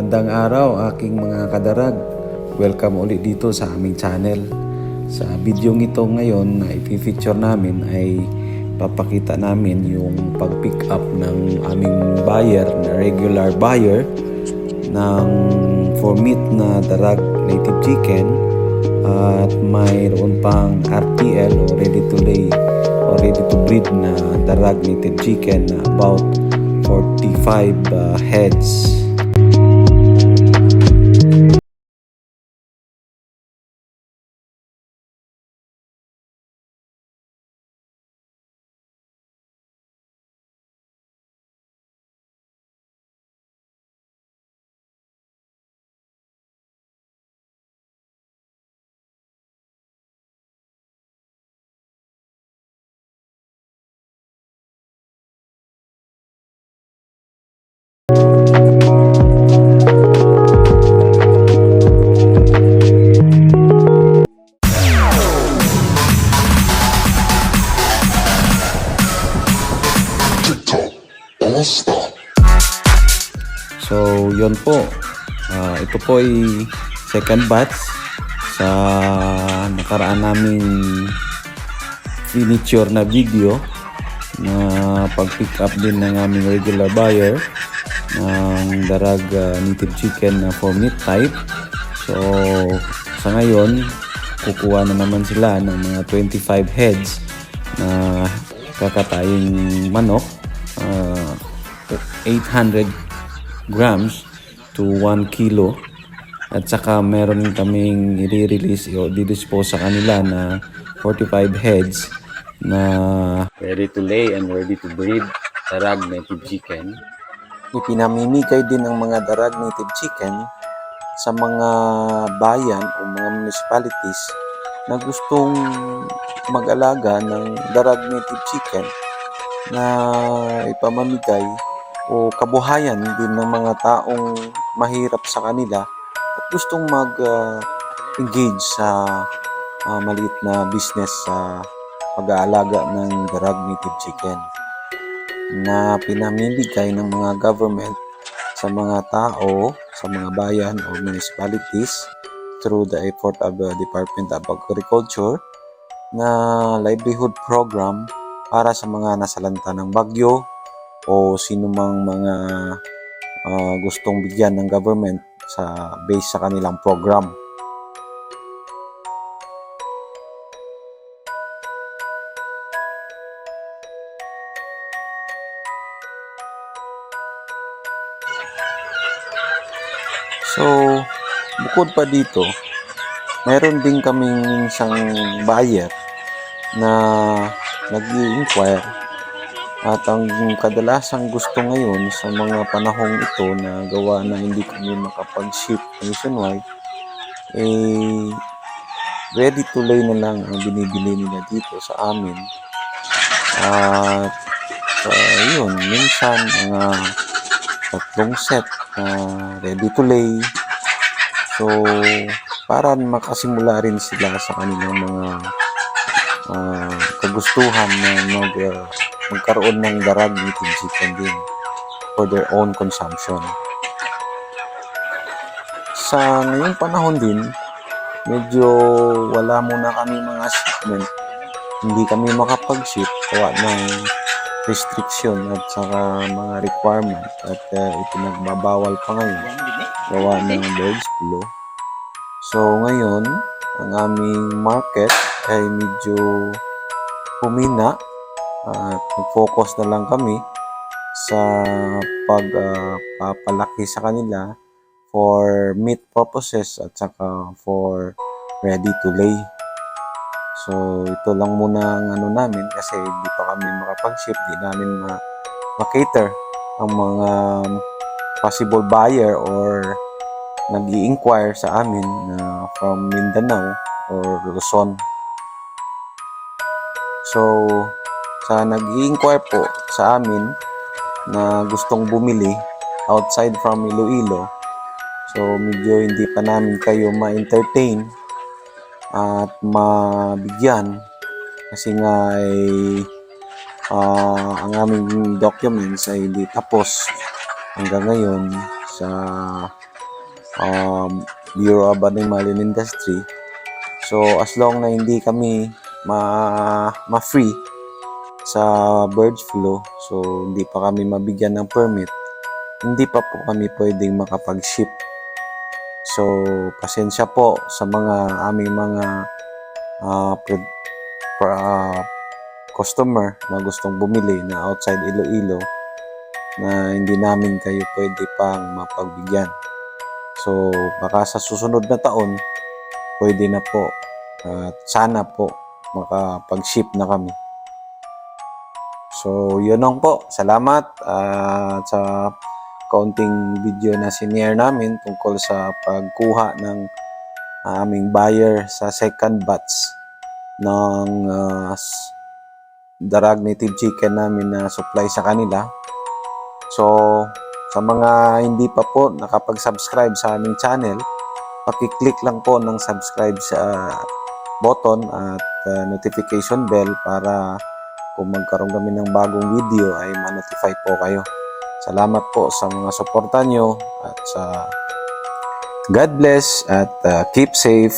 Magandang araw aking mga kadarag. Welcome ulit dito sa aming channel. Sa video ito ngayon na ipifeature namin ay papakita namin yung pag-pick up ng aming buyer na regular buyer ng for meat na darag native chicken at mayroon pang RTL o ready to lay o ready to breed na darag native chicken na about 45 uh, heads. Star. So, yon po. Ah, ito po ay second batch sa nakaraan naming finiture na video na pag-pick up din ng aming regular buyer ng darag ah, native chicken na for meat type. So, sa ngayon, kukuha na naman sila ng mga 25 heads na kakataying manok. ah, 800 grams to 1 kilo at saka meron kaming i-release o didispose sa kanila na 45 heads na ready to lay and ready to breed darag native chicken. Ipinamimigay din ang mga darag native chicken sa mga bayan o mga municipalities na gustong mag-alaga ng darag native chicken na ipamamigay o kabuhayan din ng mga taong mahirap sa kanila at gustong mag-engage sa ah, maliit na business sa pag-aalaga ng darag native chicken na pinamimigay ng mga government sa mga tao, sa mga bayan o municipalities through the effort of the Department of Agriculture na livelihood program para sa mga nasalanta ng bagyo o sino mang mga ah, gustong bigyan ng government sa base sa kanilang program. So, bukod pa dito, meron din kaming isang buyer na nag inquire at ang kadalasang gusto ngayon sa mga panahong ito na gawa na hindi kami makapag-ship nationwide, eh, ready to lay na lang ang binibili nila dito sa amin. At uh, yun, minsan mga tatlong set na ready to lay. So, para makasimula rin sila sa kanilang mga ah, kagustuhan na mag, ah, magkaroon ng darag native chicken din for their own consumption. Sa ngayong panahon din, medyo wala muna kami mga shipment. Hindi kami makapag-ship gawa ng restriction at saka mga requirement at uh, ipinagbabawal pa ngayon gawa ng birds flu. So ngayon, ang aming market ay medyo humina at nag-focus na lang kami sa pagpapalaki sa kanila for meat purposes at saka for ready to lay. So ito lang muna ang ano namin kasi hindi pa kami makapag-ship, di namin ma- ma-cater ang mga possible buyer or nag inquire sa amin na from Mindanao or Luzon. So, sa nag inquire po sa amin na gustong bumili outside from Iloilo, so medyo hindi pa namin kayo ma-entertain at mabigyan kasi nga ay ah, ang aming documents ay hindi tapos hanggang ngayon sa um, Bureau of Animal and Industry. So as long na hindi kami ma ma-free sa bird flu, so hindi pa kami mabigyan ng permit, hindi pa po kami pwedeng makapag-ship. So pasensya po sa mga aming mga ah, pro- pro- ah, customer na gustong bumili na outside Iloilo na hindi namin kayo pwede pang mapagbigyan. So, baka sa susunod na taon, pwede na po. At sana po makapag-ship na kami. So, yun lang po. Salamat at sa kaunting video na sinare namin tungkol sa pagkuha ng aming buyer sa second batch ng ah, s- darag native chicken namin na supply sa kanila. So, sa mga hindi pa po nakapag-subscribe sa aming channel, pakiclick lang po ng subscribe sa button at uh, notification bell para kung magkaroon kami ng bagong video ay ma-notify po kayo. Salamat po sa mga suporta nyo at sa God bless at uh, keep safe.